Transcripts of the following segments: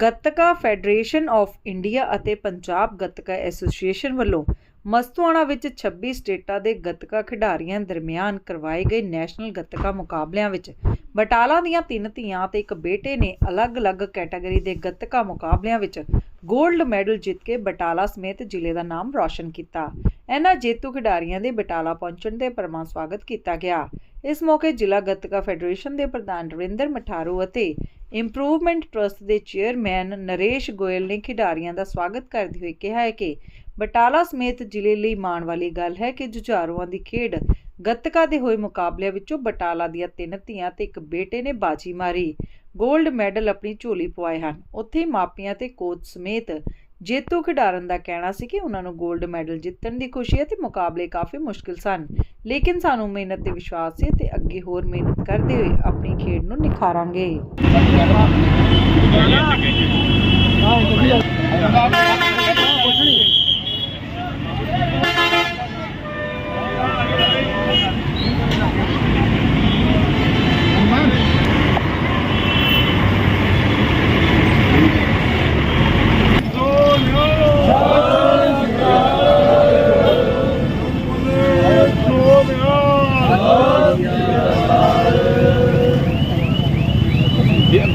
Gatka federation of India ਅਤੇ Punjab Gatka association ਵੱਲੋਂ ਮਸਤੂਆਣਾ ਵਿੱਚ 26 ਸਟੇਟਾਂ ਦੇ ਗੱਤਕਾ ਖਿਡਾਰੀਆਂ ਦਰਮਿਆਨ ਕਰਵਾਏ ਗਏ ਨੈਸ਼ਨਲ ਗੱਤਕਾ ਮੁਕਾਬਲਿਆਂ ਵਿੱਚ ਬਟਾਲਾ ਦੀਆਂ ਤਿੰਨ ਧੀਆਂ ਤੇ ਇੱਕ ਬੇਟੇ ਨੇ ਅਲੱਗ-ਅਲੱਗ ਕੈਟਾਗਰੀ ਦੇ ਗੱਤਕਾ ਮੁਕਾਬਲਿਆਂ ਵਿੱਚ 골ਡ ਮੈਡਲ ਜਿੱਤ ਕੇ ਬਟਾਲਾ ਸਮੇਤ ਜ਼ਿਲ੍ਹੇ ਦਾ ਨਾਮ ਰੌਸ਼ਨ ਕੀਤਾ। ਇਹਨਾਂ ਜੇਤੂ ਖਿਡਾਰੀਆਂ ਦੇ ਬਟਾਲਾ ਪਹੁੰਚਣ ਤੇ ਪਰਮਾ ਸਵਾਗਤ ਕੀਤਾ ਗਿਆ। ਇਸ ਮੌਕੇ ਜ਼ਿਲ੍ਹਾ ਗੱਤਕਾ ਫੈਡਰੇਸ਼ਨ ਦੇ ਪ੍ਰਧਾਨ ਰਵਿੰਦਰ ਮਠਾਰੂ ਅਤੇ ਇੰਪਰੂਵਮੈਂਟ ਟਰਸਟ ਦੇ ਚੇਅਰਮੈਨ ਨਰੇਸ਼ ਗੋਇਲ ਨੇ ਖਿਡਾਰੀਆਂ ਦਾ ਸਵਾਗਤ ਕਰਦੇ ਹੋਏ ਕਿਹਾ ਹੈ ਕਿ ਬਟਾਲਾ ਸਮੇਤ ਜ਼ਿਲ੍ਹੇ ਲਈ ਮਾਣ ਵਾਲੀ ਗੱਲ ਹੈ ਕਿ ਜੁਝਾਰੂਆਂ ਦੀ ਖੇਡ ਗੱਤਕਾ ਦੇ ਹੋਏ ਮੁਕਾਬਲਿਆਂ ਵਿੱਚੋਂ ਬਟਾਲਾ ਦੀਆਂ ਤਿੰਨ ਧੀਆਂ ਤੇ ਇੱਕ ਬੇਟੇ ਨੇ ਬਾਜੀ ਮਾਰੀ। 골ਡ ਮੈਡਲ ਆਪਣੀ ਝੋਲੀ ਪਵਾਏ ਹਨ। ਉੱਥੇ ਮਾਪਿਆਂ ਤੇ ਕੋਚ ਸਮੇਤ ਜੇਤੂ ਖਿਡਾਰਨ ਦਾ ਕਹਿਣਾ ਸੀ ਕਿ ਉਹਨਾਂ ਨੂੰ 골ਡ ਮੈਡਲ ਜਿੱਤਣ ਦੀ ਖੁਸ਼ੀ ਹੈ ਤੇ ਮੁਕਾਬਲੇ ਕਾਫੀ ਮੁਸ਼ਕਿਲ ਸਨ। ਲੇਕਿਨ ਸਾਨੂੰ ਮਿਹਨਤ ਤੇ ਵਿਸ਼ਵਾਸ ਸੀ ਤੇ ਅੱਗੇ ਹੋਰ ਮਿਹਨਤ ਕਰਦੇ ਹੋਏ ਆਪਣੀ ਖੇਡ ਨੂੰ ਨਿਖਾਰਾਂਗੇ।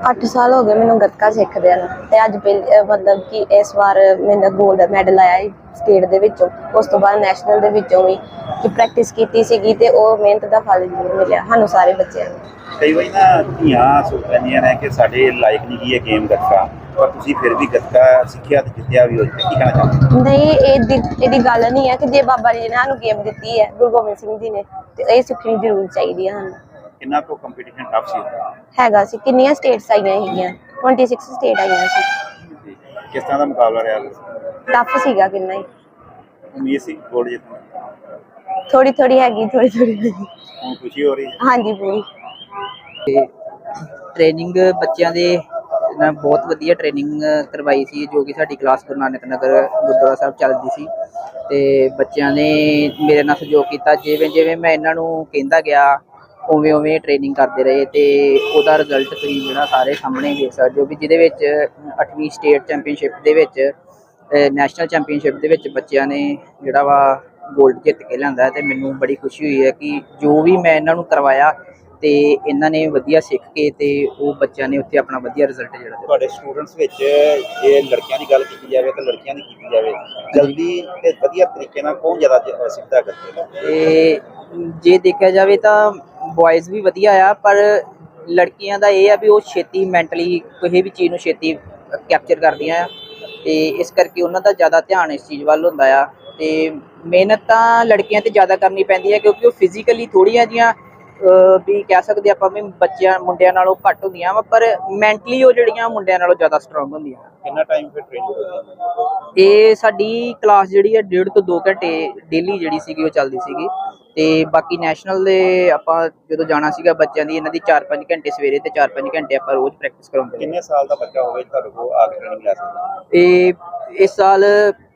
8 ਸਾਲ ਹੋ ਗਏ ਮੈਨੂੰ ਗੱਤਕਾ ਸਿੱਖਦਿਆਂ ਨੂੰ ਤੇ ਅੱਜ ਮਤਲਬ ਕਿ ਇਸ ਵਾਰ ਮੈਨੂੰ 골ਡ ਮੈਡਲ ਆਇਆ ਹੈ ਸਟੇਟ ਦੇ ਵਿੱਚੋਂ। ਉਸ ਤੋਂ ਬਾਅਦ ਨੈਸ਼ਨਲ ਦੇ ਵਿੱਚੋਂ ਵੀ ਕਿ ਪ੍ਰੈਕਟਿਸ ਕੀਤੀ ਸੀਗੀ ਤੇ ਉਹ ਮਿਹਨਤ ਦਾ ਫਲ ਜ਼ਰੂਰ ਮਿਲਿਆ ਸਾਨੂੰ ਸਾਰੇ ਬੱਚਿਆਂ ਨੂੰ। ਕਈ ਵਾਰੀ ਨਾ ਧੀਆਂ ਸੋਚ ਲੈਂਦੀਆਂ ਨੇ ਕਿ ਸਾਡੇ ਲਾਇਕ ਨਹੀਂ ਗੀ ਇਹ ਗੇਮ ਗੱਤਕਾ ਪਰ ਤੁਸੀਂ ਫਿਰ ਵੀ ਗੱਤਕਾ ਸਿੱਖਿਆ ਤੇ ਜਿੱਤਿਆ ਵੀ ਹੋ ਕੀ ਕਹਿਣਾ ਚਾਹੁੰਦੇ ਨਹੀਂ ਇਹ ਇਹਦੀ ਗੱਲ ਨਹੀਂ ਹੈ ਕਿ ਜੇ ਬਾਬਾ ਜੀ ਨੇ ਸਾਨੂੰ ਗੇਮ ਦਿੱਤੀ ਹੈ ਗੁਰੂ ਗੋਬਿੰਦ ਸਿੰਘ ਜੀ ਨੇ ਤੇ ਇਹ ਸਿੱਖਣੀ ਜ਼ਰੂਰ ਚਾਹੀਦੀ ਹੈ ਸਾਨੂੰ। ਕਿੰਨਾ ਕੋ ਕੰਪੀਟੀਸ਼ਨ ਟਫ ਸੀ? ਹੈਗਾ ਸੀ ਕਿੰਨੀਆਂ ਸਟੇਟਸ ਆਈਆਂ ਹੈਗੀਆਂ? 26 ਸਟੇਟ ਆਈਆਂ ਸੀ। ਕਿਸ ਤਰ੍ਹਾਂ ਦਾ ਮੁਕਾਬਲਾ ਰਿਹਾ ਟਫ ਸੀਗਾ ਕਿੰਨਾ ਹੀ। ਉਮੀਦ ਸੀ ਗੋਲ ਜਿੱਤਣ ਦੀ। ਥੋੜੀ ਥੋੜੀ ਹੈਗੀ ਥੋੜੀ ਥੋੜੀ ਹੈਗੀ। ਹੁਣ ਖੁਸ਼ੀ ਹੋ ਰਹੀ ਹੈ? ਹਾਂਜੀ ਪੂਰੀ। ਟ੍ਰੇਨਿੰਗ ਬੱਚਿਆਂ ਦੇ ਨਾ ਬਹੁਤ ਵਧੀਆ ਟ੍ਰੇਨਿੰਗ ਕਰਵਾਈ ਸੀ ਜੋ ਕਿ ਸਾਡੀ ਕਲਾਸ ਗੁਰੂ ਨਾਨਕ ਨਗਰ ਗੁਰਦੁਆਰਾ ਸਾਹਿਬ ਚੱਲਦੀ ਸੀ। ਤੇ ਬੱਚਿਆਂ ਨੇ ਮੇਰੇ ਨਾਲ ਸਹਿਯੋਗ ਕੀਤਾ ਜਿਵੇਂ ਜਿਵੇਂ ਮੈਂ ਇਹਨਾਂ ਨੂੰ ਕਹਿੰਦਾ ਗਿਆ ਉਵੇਂ ਉਵੇਂ ਟ੍ਰੇਨਿੰਗ ਕਰਦੇ ਰਹੇ ਤੇ ਉਹਦਾ ਰਿਜ਼ਲਟ ਤੁਸੀਂ ਜਿਹੜਾ ਸਾਰੇ ਸਾਹਮਣੇ ਦੇਖ ਸਕਦੇ ਹੋ ਵੀ ਜਿਹਦੇ ਵਿੱਚ 8ਵੀਂ ਸਟੇਟ ਚੈਂਪੀਅਨਸ਼ਿਪ ਦੇ ਵਿੱਚ ਨੈਸ਼ਨਲ ਚੈਂਪੀਅਨਸ਼ਿਪ ਦੇ ਵਿੱਚ ਬੱਚਿਆਂ ਨੇ ਜਿਹੜਾ ਵਾ 골ਡ ਜਿੱਤ ਕੇ ਲਿਆਂਦਾ ਤੇ ਮੈਨੂੰ ਬੜੀ ਖੁਸ਼ੀ ਹੋਈ ਹੈ ਕਿ ਜੋ ਵੀ ਮੈਂ ਇਹਨਾਂ ਨੂੰ ਕਰਵਾਇਆ ਤੇ ਇਹਨਾਂ ਨੇ ਵਧੀਆ ਸਿੱਖ ਕੇ ਤੇ ਉਹ ਬੱਚਿਆਂ ਨੇ ਉੱਥੇ ਆਪਣਾ ਵਧੀਆ ਰਿਜ਼ਲਟ ਜਿਹੜਾ ਦਿੱਤਾ। ਤੁਹਾਡੇ ਸਟੂਡੈਂਟਸ ਵਿੱਚ ਜੇ ਲੜਕਿਆਂ ਦੀ ਗੱਲ ਕੀਤੀ ਜਾਵੇ ਤਾਂ ਲੜਕੀਆਂ ਦੀ ਕੀਤੀ ਜਾਵੇ ਜਲਦੀ ਤੇ ਵਧੀਆ ਤਰੀਕੇ ਨਾਲ ਕੌਣ ਜ਼ਿਆਦਾ ਸਿੱਖਦਾ ਕਰਦੇ ਤੇ ਜੇ ਦੇਖਿਆ ਜਾਵੇ ਤਾਂ ਬॉयਜ਼ ਵੀ ਵਧੀਆ ਆ, ਪਰ ਲੜਕੀਆਂ ਦਾ ਇਹ ਆ ਵੀ ਉਹ ਛੇਤੀ ਮੈਂਟਲੀ ਕਿਸੇ ਵੀ ਚੀਜ਼ ਨੂੰ ਛੇਤੀ ਕੈਪਚਰ ਕਰਦੀਆਂ ਆ। ਤੇ ਇਸ ਕਰਕੇ ਉਹਨਾਂ ਦਾ ਜ਼ਿਆਦਾ ਧਿਆਨ ਇਸ ਚੀਜ਼ ਵੱਲ ਹੁੰਦਾ ਆ। ਤੇ ਮਿਹਨਤ ਤਾਂ ਲੜਕੀਆਂ ਤੇ ਜ਼ਿਆਦਾ ਕਰਨੀ ਪੈਂਦੀ ਹੈ ਕਿਉਂਕਿ ਉਹ ਫਿਜ਼ੀਕਲੀ ਥੋੜੀਆਂ ਜੀਆਂ ਵੀ ਕਹਿ ਸਕਦੇ ਆਪਾਂ ਵੀ ਬੱਚਿਆਂ ਮੁੰਡਿਆਂ ਨਾਲੋਂ ਘੱਟ ਹੁੰਦੀਆਂ ਵਾ ਪਰ ਮੈਂਟਲੀ ਉਹ ਜਿਹੜੀਆਂ ਮੁੰਡਿਆਂ ਨਾਲੋਂ ਜ਼ਿਆਦਾ ਸਟਰੋਂਗ ਹੁੰਦੀਆਂ। ਕਿੰਨਾ ਟਾਈਮ ਫਿਰ ਟ੍ਰੇਨਿੰਗ ਹੋਈ ਇਹ ਸਾਡੀ ਕਲਾਸ ਜਿਹੜੀ ਹੈ ਡੇਢ ਤੋਂ 2 ਘੰਟੇ ਡੇਲੀ ਜਿਹੜੀ ਸੀਗੀ ਉਹ ਚੱਲਦੀ ਸੀਗੀ। ਤੇ ਬਾਕੀ ਨੈਸ਼ਨਲ ਦੇ ਆਪਾਂ ਜਦੋਂ ਜਾਣਾ ਸੀਗਾ ਬੱਚਿਆਂ ਦੀ ਇਹਨਾਂ ਦੀ 4-5 ਘੰਟੇ ਸਵੇਰੇ ਤੇ 4-5 ਘੰਟੇ ਆਪਾਂ ਰੋਜ਼ ਪ੍ਰੈਕਟਿਸ ਕਰਾਉਂਦੇ ਕਿੰਨੇ ਸਾਲ ਦਾ ਬੱਚਾ ਹੋਵੇ ਤੁਹਾਡੇ ਕੋਲ ਆ ਕੇ ਟ੍ਰੇਨਿੰਗ ਲੈ ਸਕਦਾ? ਇਹ ਇਸ ਸਾਲ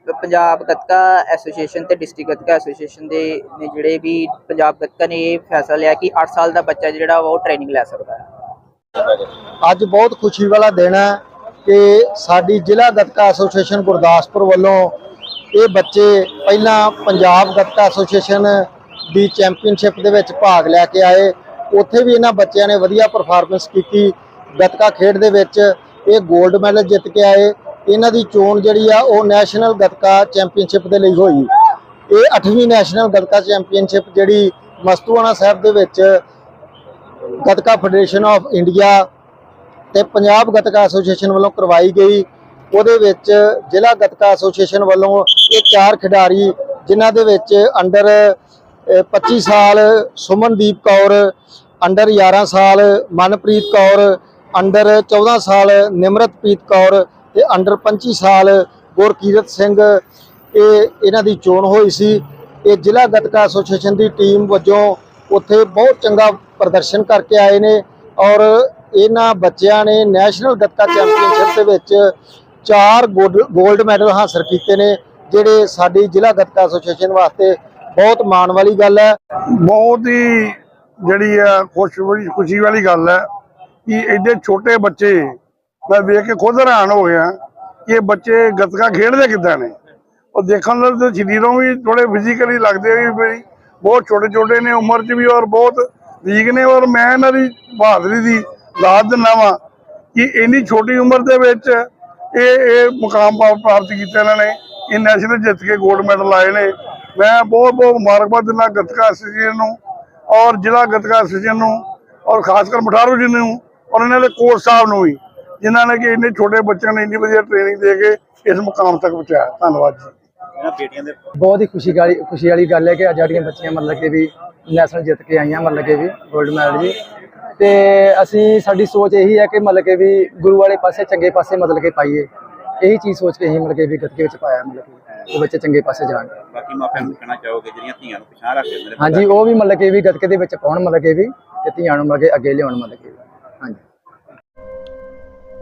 ਪੰਜਾਬ ਗੱਤਕਾ ਐਸੋਸੀਏਸ਼ਨ ਤੇ ਡਿਸਟ੍ਰਿਕਟ ਗੱਤਕਾ ਐਸੋਸੀਏਸ਼ਨ ਦੇ ਨੇ ਜਿਹੜੇ ਵੀ ਪੰਜਾਬ ਗੱਤਕਾ ਨੇ ਇਹ ਫੈਸਲਾ ਲਿਆ ਕਿ 8 ਸਾਲ ਦਾ ਬੱਚਾ ਜਿਹੜਾ ਵਾ ਉਹ ਟ੍ਰੇਨਿੰਗ ਲੈ ਸਕਦਾ ਹੈ। ਅੱਜ ਬਹੁਤ ਖੁਸ਼ੀ ਵਾਲਾ ਦਿਨ ਹੈ ਕਿ ਸਾਡੀ ਜ਼ਿਲ੍ਹਾ ਗੱਤਕਾ ਐਸੋਸੀਏਸ਼ਨ ਗੁਰਦਾਸਪੁਰ ਵੱਲੋਂ ਇਹ ਬੱਚੇ ਪਹਿਲਾਂ ਪੰਜਾਬ ਗੱਤਕਾ ਐਸੋਸੀਏਸ਼ਨ ਦੀ ਚੈਂਪੀਅਨਸ਼ਿਪ ਦੇ ਵਿੱਚ ਭਾਗ ਲੈ ਕੇ ਆਏ। ਉੱਥੇ ਵੀ ਇਹਨਾਂ ਬੱਚਿਆਂ ਨੇ ਵਧੀਆ ਪਰਫਾਰਮੈਂਸ ਕੀਤੀ। ਗੱਤਕਾ ਖੇਡ ਦੇ ਵਿੱਚ ਇਹ 골ਡ ਮੈਡਲ ਜਿੱਤ ਕੇ ਆਏ। ਇਹਨਾਂ ਦੀ ਚੋਣ ਜਿਹੜੀ ਆ ਉਹ ਨੈਸ਼ਨਲ ਗੱਤਕਾ ਚੈਂਪੀਅਨਸ਼ਿਪ ਦੇ ਲਈ ਹੋਈ। ਇਹ 8ਵੀਂ ਨੈਸ਼ਨਲ ਗੱਤਕਾ ਚੈਂਪੀਅਨਸ਼ਿਪ ਜਿਹੜੀ ਮਸਤੂਆਣਾ ਸਾਹਿਬ ਦੇ ਵਿੱਚ ਗੱਤਕਾ ਫੈਡਰੇਸ਼ਨ ਆਫ ਇੰਡੀਆ ਤੇ ਪੰਜਾਬ ਗੱਤਕਾ ਐਸੋਸੀਏਸ਼ਨ ਵੱਲੋਂ ਕਰਵਾਈ ਗਈ। ਉਹਦੇ ਵਿੱਚ ਜ਼ਿਲ੍ਹਾ ਗੱਤਕਾ ਐਸੋਸੀਏਸ਼ਨ ਵੱਲੋਂ ਇਹ ਚਾਰ ਖਿਡਾਰੀ ਜਿਨ੍ਹਾਂ ਦੇ ਵਿੱਚ ਅੰਡਰ 25 ਸਾਲ ਸੁਮਨਦੀਪ ਕੌਰ, ਅੰਡਰ 11 ਸਾਲ ਮਨਪ੍ਰੀਤ ਕੌਰ, ਅੰਡਰ 14 ਸਾਲ ਨਿਮਰਤਪ੍ਰੀਤ ਕੌਰ ਤੇ ਅੰਡਰ 25 ਸਾਲ ਗੁਰਕੀਰਤ ਸਿੰਘ, ਇਹ ਇਹਨਾਂ ਦੀ ਚੋਣ ਹੋਈ ਸੀ। ਇਹ ਜ਼ਿਲ੍ਹਾ ਗੱਤਕਾ ਐਸੋਸੀਏਸ਼ਨ ਦੀ ਟੀਮ ਵਜੋਂ ਉੱਥੇ ਬਹੁਤ ਚੰਗਾ ਪ੍ਰਦਰਸ਼ਨ ਕਰਕੇ ਆਏ ਨੇ ਔਰ ਇਹਨਾਂ ਬੱਚਿਆਂ ਨੇ ਨੈਸ਼ਨਲ ਗੱਤਕਾ ਚੈਂਪੀਅਨਸ਼ਿਪ ਦੇ ਵਿੱਚ ਚਾਰ 골ਡ ਮੈਡਲ ਹਾਸਲ ਕੀਤੇ ਨੇ, ਜਿਹੜੇ ਸਾਡੀ ਜ਼ਿਲ੍ਹਾ ਗੱਤਕਾ ਐਸੋਸੀਏਸ਼ਨ ਵਾਸਤੇ ਬਹੁਤ ਮਾਣ ਵਾਲੀ ਗੱਲ ਹੈ। ਬਹੁਤ ਹੀ ਜਿਹੜੀ ਆ ਖੁਸ਼ ਬੜੀ ਖੁਸ਼ੀ ਵਾਲੀ ਗੱਲ ਹੈ ਕਿ ਐਡੇ ਛੋਟੇ ਬੱਚੇ ਮੈਂ ਵੇਖ ਕੇ ਖੁਦ ਹੈਰਾਨ ਹੋ ਗਿਆ ਕਿ ਬੱਚੇ ਗੱਤਕਾ ਖੇਡਦੇ ਕਿੱਦਾਂ ਨੇ। ਉਹ ਦੇਖਣ ਨਾਲ ਤੇ ਸਰੀਰੋਂ ਵੀ ਥੋੜੇ ਫਿਜ਼ੀਕਲੀ ਲੱਗਦੇ ਵੀ ਬਹੁਤ ਛੋਟੇ ਛੋਟੇ ਨੇ, ਉਮਰ 'ਚ ਵੀ ਔਰ ਬਹੁਤ ਵੀਕ ਨੇ ਔਰ ਮੈਂ ਇਹਨਾਂ ਦੀ ਬਹਾਦਰੀ ਦੀ ਦਾਤ ਦਿੰਦਾ ਵਾਂ ਕਿ ਇੰਨੀ ਛੋਟੀ ਉਮਰ ਦੇ ਵਿੱਚ ਇਹ ਇਹ ਮੁਕਾਮ ਪ੍ਰਾਪਤ ਕੀਤਾ ਇਹਨਾਂ ਨੇ। ਇਹ ਨੈਸ਼ਨਲ ਜਿੱਤ ਕੇ 골ਡ ਮੈਡਲ ਲਾਏ ਨੇ। ਮੈਂ ਬਹੁਤ ਬਹੁਤ ਮੁਬਾਰਕਬਾਦ ਦਿੰਦਾ ਗੱਤਕਾ ਐਸੋਸੀਏਸ਼ਨ ਨੂੰ ਔਰ ਜ਼ਿਲ੍ਹਾ ਗੱਤਕਾ ਐਸੋਸੀਏਸ਼ਨ ਨੂੰ ਔਰ ਖਾਸ ਕਰ ਮਠਾਰੂ ਜੀ ਨੂੰ ਔਰ ਇਹਨਾਂ ਦੇ ਕੋਚ ਸਾਹਿਬ ਨੂੰ ਵੀ। ਜਿਨ੍ਹਾਂ ਨੇ ਕਿ ਇੰਨੇ ਛੋਟੇ ਬੱਚਿਆਂ ਨੂੰ ਇੰਨੀ ਵਧੀਆ ਟ੍ਰੇਨਿੰਗ ਦੇ ਕੇ ਇਸ ਮੁਕਾਮ ਤੱਕ ਪਹੁੰਚਾਇਆ। ਧੰਨਵਾਦ ਜੀ। ਬਹੁਤ ਹੀ ਖੁਸ਼ੀ ਵਾਲੀ ਖੁਸ਼ੀ ਵਾਲੀ ਗੱਲ ਹੈ ਕਿ ਅੱਜ ਸਾਡੀਆਂ ਬੱਚੀਆਂ ਮਤਲਬ ਕਿ ਵੀ ਨੈਸ਼ਨਲ ਜਿੱਤ ਕੇ ਆਈਆਂ ਮਤਲਬ ਕਿ ਵੀ 골ਡ ਮੈਡਲ ਜੀ। ਤੇ ਅਸੀਂ ਸਾਡੀ ਸੋਚ ਇਹੀ ਹੈ ਕਿ ਮਤਲਬ ਕਿ ਵੀ ਗੁਰੂ ਵਾਲੇ ਪਾਸੇ ਚੰਗੇ ਪਾਸੇ ਮਤਲਬ ਕਿ ਪਾਈਏ। ਇਹੀ ਚੀਜ਼ ਸੋਚ ਕੇ ਅਸੀਂ ਮਤਲਬ ਕਿ ਵੀ ਗੱਤਕੇ ਵਿੱਚ ਪਾਇਆ ਮਤਲਬ ਕਿ ਉਹ ਬੱਚੇ ਚੰਗੇ ਪਾਸੇ ਜਾਣ ਬਾਕੀ ਮਾਪਿਆਂ ਨੂੰ ਕਹਿਣਾ ਚਾਹੋਗੇ ਜਿਹੜੀਆਂ ਧੀਆਂ ਨੂੰ ਪਛਾਣ ਰੱਖਦੇ ਨੇ ਹਾਂਜੀ ਉਹ ਵੀ ਮਤਲਬ ਕਿ ਵੀ ਗੱਤਕੇ ਦੇ ਵਿੱਚ ਪਾਉਣ ਮਤਲਬ ਕਿ ਵੀ ਤੇ ਧੀਆਂ ਨੂੰ ਮਤਲਬ ਕਿ ਅੱਗੇ ਲਿਆਉਣ ਮਤਲਬ ਕਿ।